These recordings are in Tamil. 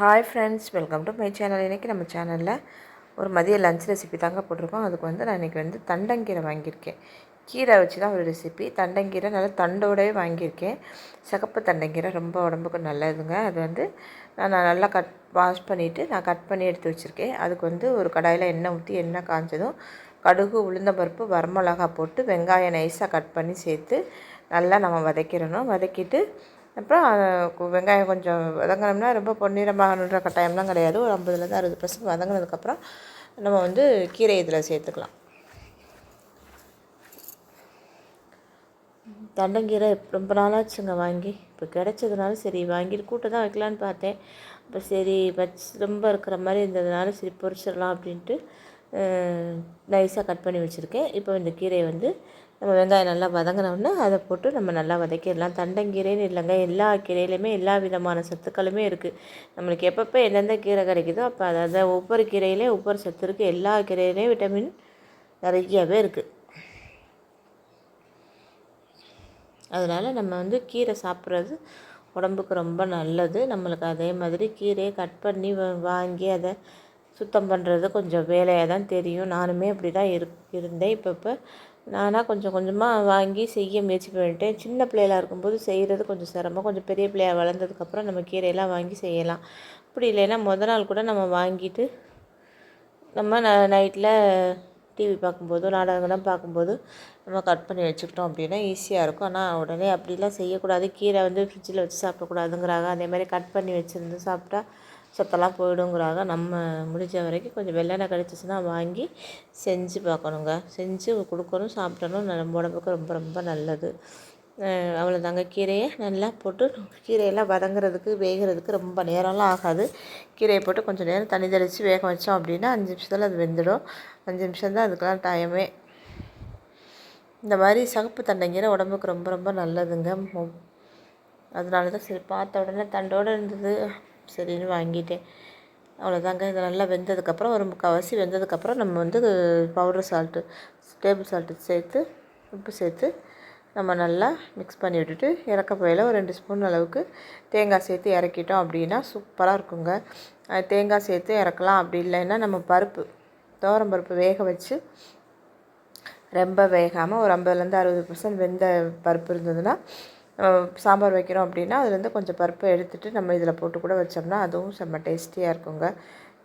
Hi friends welcome to my channel இன்றைக்கி நம்ம சேனலில் ஒரு மதிய லஞ்ச் ரெசிபி தாங்க போட்டிருக்கோம். அதுக்கு வந்து நான் இன்றைக்கி வந்து தண்டங்கீரை வாங்கியிருக்கேன். கீரை வச்சு தான் ஒரு ரெசிபி தண்டங்கீரை நல்லா தண்டோடவே வாங்கியிருக்கேன். சிகப்பு தண்டங்கீரை ரொம்ப உடம்புக்கு நல்லதுங்க. அது வந்து நான் நல்லா கட் வாஷ் பண்ணிவிட்டு நான் கட் பண்ணி எடுத்து வச்சுருக்கேன். அதுக்கு வந்து ஒரு கடாயில் எண்ணெய் ஊற்றி எண்ணெய் காய்ச்சதும் கடுகு உளுந்தம்பருப்பு வரமிளகா போட்டு வெங்காயம் நைஸாக கட் பண்ணி சேர்த்து நல்லா நம்ம வதக்கிடணும். வதக்கிட்டு அப்புறம் வெங்காயம் கொஞ்சம் வதங்கினோம்னா ரொம்ப பொன்னிறமாகணுன்ற கட்டாயம்லாம் கிடையாது. ஒரு ஐம்பதுலேருந்து அறுபது பர்சன்ட் வதங்கினதுக்கப்புறம் நம்ம வந்து கீரை இதில் சேர்த்துக்கலாம். தண்டங்கீரை ரொம்ப நாளாச்சுங்க வாங்கி. இப்போ கிடைச்சதுனால சரி வாங்கிட்டு கூட்ட தான் வைக்கலான்னு பார்த்தேன். அப்போ சரி வச்சு ரொம்ப இருக்கிற மாதிரி இருந்ததுனால சரி பொரிச்சிடலாம் அப்படின்ட்டு நைஸாக கட் பண்ணி வச்சுருக்கேன். இப்போ இந்த கீரையை வந்து நம்ம வெங்காயம் நல்லா வதங்கினோடனே அதை போட்டு நம்ம நல்லா வதக்கிடலாம். தண்டங்கீரைன்னு இல்லைங்க எல்லா கீரையிலையுமே எல்லா விதமான சத்துக்களுமே இருக்குது நம்மளுக்கு எப்பப்போ எந்தெந்த கீரை கிடைக்குதோ அப்போ அதை ஒவ்வொரு கீரையிலையும் ஒவ்வொரு சத்து இருக்குது எல்லா கீரையிலையும் விட்டமின் நிறையவே இருக்குது அதனால் நம்ம வந்து கீரை சாப்பிட்றது உடம்புக்கு ரொம்ப நல்லது. நம்மளுக்கு அதே மாதிரி கீரையை கட் பண்ணி வாங்கி அதை சுத்தம் பண்ணுறது கொஞ்சம் வேலையாக தான் தெரியும். நானுமே அப்படி தான் இரு இருந்தேன். இப்போ இப்போ நானாக கொஞ்சம் கொஞ்சமாக வாங்கி செய்ய முயற்சி பண்ணிட்டேன். சின்ன பிள்ளையில இருக்கும்போது செய்கிறது கொஞ்சம் சிரமம். கொஞ்சம் பெரிய பிள்ளையாக வளர்ந்ததுக்கப்புறம் நம்ம கீரையெல்லாம் வாங்கி செய்யலாம். அப்படி இல்லைன்னா முத நாள் கூட நம்ம வாங்கிட்டு நம்ம ந நைட்டில் டிவி பார்க்கும்போது நாடகம்லாம் பார்க்கும்போது நம்ம கட் பண்ணி வச்சுக்கிட்டோம் அப்படின்னா ஈஸியாக இருக்கும். ஆனால் உடனே அப்படிலாம் செய்யக்கூடாது. கீரை வந்து ஃப்ரிட்ஜில் வச்சு சாப்பிடக்கூடாதுங்கிறாங்க. அதே மாதிரி கட் பண்ணி வச்சுருந்து சாப்பிட்டா சத்தெல்லாம் போயிடுங்கிறாங்க. நம்ம முடிஞ்ச வரைக்கும் கொஞ்சம் வெள்ளெண்ணெய் கிடச்சிச்சின்னா வாங்கி செஞ்சு பார்க்கணுங்க. செஞ்சு கொடுக்கணும் சாப்பிடணும். நம்ம உடம்புக்கு ரொம்ப ரொம்ப நல்லது. அவ்வளோதாங்க கீரையை நல்லா போட்டு கீரையெல்லாம் வதங்குறதுக்கு வேகிறதுக்கு ரொம்ப நேரம்லாம் ஆகாது. கீரையை போட்டு கொஞ்சம் நேரம் தண்ணி தெளித்து வேக வச்சோம் அப்படின்னா அஞ்சு நிமிஷத்தில் அது வெந்துடும். அஞ்சு நிமிஷம் தான் அதுக்கெல்லாம் டைமே இந்த மாதிரி சகப்பு தண்டைங்கிற உடம்புக்கு ரொம்ப ரொம்ப நல்லதுங்க. அதனால தான் சரி பார்த்த உடனே தண்டோடு இருந்தது. சரின்னு வாங்கிட்டேன் அவ்வளோதாங்க இது நல்லா வெந்ததுக்கப்புறம் ஒரு முக்கால்வாசி வெந்ததுக்கப்புறம் நம்ம வந்து பவுடர் சால்ட்டு டேபிள் சால்ட்டு சேர்த்து உப்பு சேர்த்து நம்ம நல்லா மிக்ஸ் பண்ணி விட்டுட்டு இறக்க போயில ஒரு ரெண்டு ஸ்பூன் அளவுக்கு தேங்காய் சேர்த்து இறக்கிட்டோம் அப்படின்னா சூப்பராக இருக்குங்க. தேங்காய் சேர்த்து இறக்கலாம். அப்படி இல்லைன்னா நம்ம பருப்பு துவரம் பருப்பு வேக வச்சு ரொம்ப வேகாமல் ஒரு ஐம்பதுலேருந்து அறுபது பர்சன்ட் வெந்த பருப்பு இருந்ததுன்னா சாம்பார் வைக்கிறோம் அப்படின்னா அதுலேருந்து கொஞ்சம் பருப்பு எடுத்துகிட்டு நம்ம இதில் போட்டு கூட வச்சோம்னா அதுவும் செம்ம டேஸ்டியாக இருக்குங்க.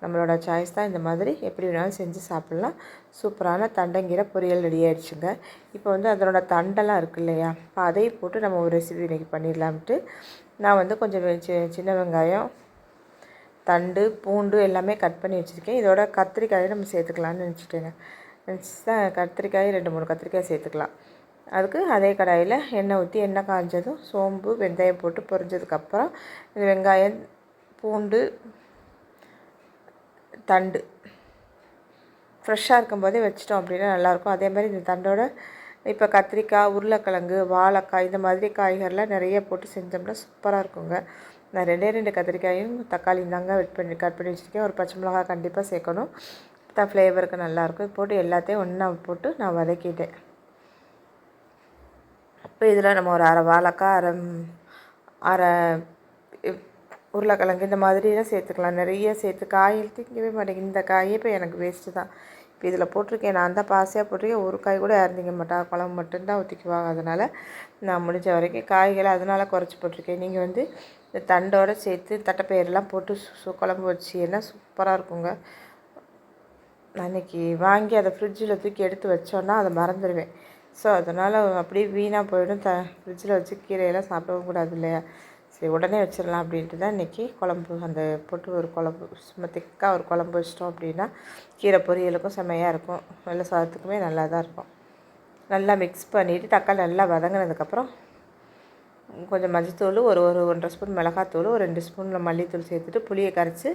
நம்மளோட சாய்ஸ் தான் இந்த மாதிரி. எப்படி வேணாலும் செஞ்சு சாப்பிட்லாம். சூப்பரான தண்டங்கீரை பொரியல் ரெடி ஆகிடுச்சுங்க இப்போ வந்து அதனோட தண்டெல்லாம் இருக்கு இல்லையா? இப்போ அதையும் போட்டு நம்ம ஒரு ரெசிபி இன்றைக்கி பண்ணிடலாம்ட்டு. நான் வந்து கொஞ்சம் சி- சின்ன வெங்காயம் தண்டு பூண்டு எல்லாமே கட் பண்ணி வச்சுருக்கேன். இதோட கத்திரிக்காயை நம்ம சேர்த்துக்கலாம்னு நினச்சிட்டேங்க. நினச்சி தான் கத்திரிக்காய் ரெண்டு மூணு கத்திரிக்காய் சேர்த்துக்கலாம். அதுக்கு அதே கடாயில் எண்ணெய் ஊற்றி எண்ணெய் காய்ஞ்சதும் சோம்பு வெந்தயம் போட்டு பொரிஞ்சதுக்கப்புறம் இந்த வெங்காயம் பூண்டு தண்டு. ஃப்ரெஷ்ஷாக இருக்கும்போதே வச்சிட்டோம் அப்படின்னா நல்லாயிருக்கும். அதே மாதிரி இந்த தண்டோட இப்போ கத்திரிக்காய் உருளைக்கிழங்கு வாழைக்காய் இந்த மாதிரி காய்கறிலாம் நிறைய போட்டு செஞ்சோம்னா சூப்பராக இருக்குங்க. நான் ரெண்டே ரெண்டு கத்திரிக்காயும் தக்காளியும் தாங்க வெட் பண்ணி கட் பண்ணி வச்சுருக்கேன். ஒரு பச்சை மிளகாய் கண்டிப்பாக சேர்க்கணும். தான் ஃப்ளேவருக்கு நல்லாயிருக்கும். போட்டு எல்லாத்தையும் ஒன்றா போட்டு நான் வதக்கிட்டேன். இப்போ இதில் நம்ம ஒரு அரை வாழைக்காய் அரை அரை உருளைக்கிழங்கு இந்த மாதிரிலாம் சேர்த்துக்கலாம். நிறைய சேர்த்து காய் திங்கவே மாட்டேங்குது. இந்த காயே இப்போ எனக்கு வேஸ்ட்டு தான். இப்போ இதில் போட்டிருக்கேன். நான் தான் பாசியாக போட்டிருக்கேன். ஒரு காய் கூட யாரும் திங்க மாட்டா. குழம்பு மட்டும்தான் ஊற்றிக்குவாங்க அதனால் நான் முடிஞ்ச வரைக்கும் காய்களை அதனால் குறைச்சி போட்டிருக்கேன். நீங்கள் வந்து இந்த தண்டோடு சேர்த்து தட்டைப்பயிரெலாம் போட்டு சு- சு- குழம்பு வச்சீங்கன்னா சூப்பராக இருக்குங்க. அன்னைக்கு வாங்கி அதை ஃப்ரிட்ஜில் தூக்கி எடுத்து வச்சோன்னா அதை மறந்துடுவேன். ஸோ அதனால் அப்படியே வீணாக போயிடும். த ஃப்ரிட்ஜில் வச்சு கீரையெல்லாம் சாப்பிடவும் கூடாது இல்லையா? சரி உடனே வச்சிடலாம் அப்படின்ட்டு தான் இன்றைக்கி குழம்பு. அந்த போட்டு ஒரு குழம்பு சும்மா திக்காக ஒரு குழம்பு வச்சிட்டோம் அப்படின்னா கீரை பொரியலுக்கும் செம்மையாக இருக்கும். நல்ல சாதத்துக்குமே நல்லா தான் இருக்கும். நல்லா மிக்ஸ் பண்ணிவிட்டு தக்காளி நல்லா வதங்கினதுக்கப்புறம் கொஞ்சம் மஞ்சத்தூள் ஒரு ஒரு ஒன்றரை ஸ்பூன் மிளகாத்தூள் ஒரு ரெண்டு ஸ்பூனில் மல்லித்தூள் சேர்த்துட்டு புளியை கரைச்சி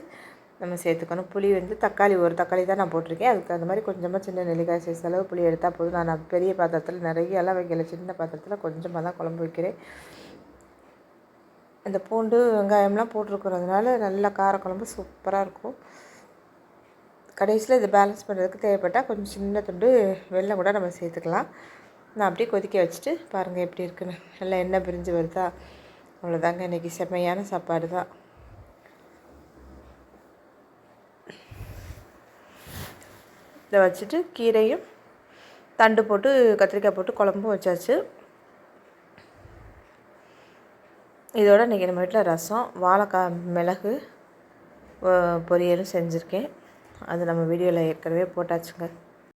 நம்ம சேர்த்துக்கணும். புளி வந்து தக்காளி ஒரு தக்காளி தான் நான் போட்டிருக்கேன். அதுக்கு அந்த மாதிரி கொஞ்சமாக சின்ன நெல்லிக்காய் சைஸ் அளவு புளி எடுத்தால் போதும். நான் பெரிய பாத்திரத்தில் நிறைய எல்லாம் வைக்கல. சின்ன பாத்திரத்தில் கொஞ்சமாக தான் குழம்பு வைக்கிறேன். அந்த பூண்டு வெங்காயம்லாம் போட்டிருக்கிறதுனால நல்ல காரக்குழம்பு சூப்பராக இருக்கும். கடைசியில் இது பேலன்ஸ் பண்ணுறதுக்கு தேவைப்பட்டால் கொஞ்சம் சின்ன துண்டு வெள்ளம் கூட நம்ம சேர்த்துக்கலாம். நான் அப்படியே கொதிக்க வச்சுட்டு பாருங்கள் எப்படி இருக்குன்னு. நல்லா எண்ணெய் பிரிஞ்சு வருதா? அவ்வளோதாங்க இன்றைக்கி செம்மையான சாப்பாடு தான் இதை வச்சுட்டு கீரையும் தண்டு போட்டு கத்திரிக்காய் போட்டு குழம்பும் வச்சாச்சு. இதோட இன்றைக்கி நம்ம வீட்டில் ரசம் வாழைக்காய் மிளகு பொரியலும் செஞ்சுருக்கேன். அது நம்ம வீடியோவில் ஏற்கனவே போட்டாச்சுங்க.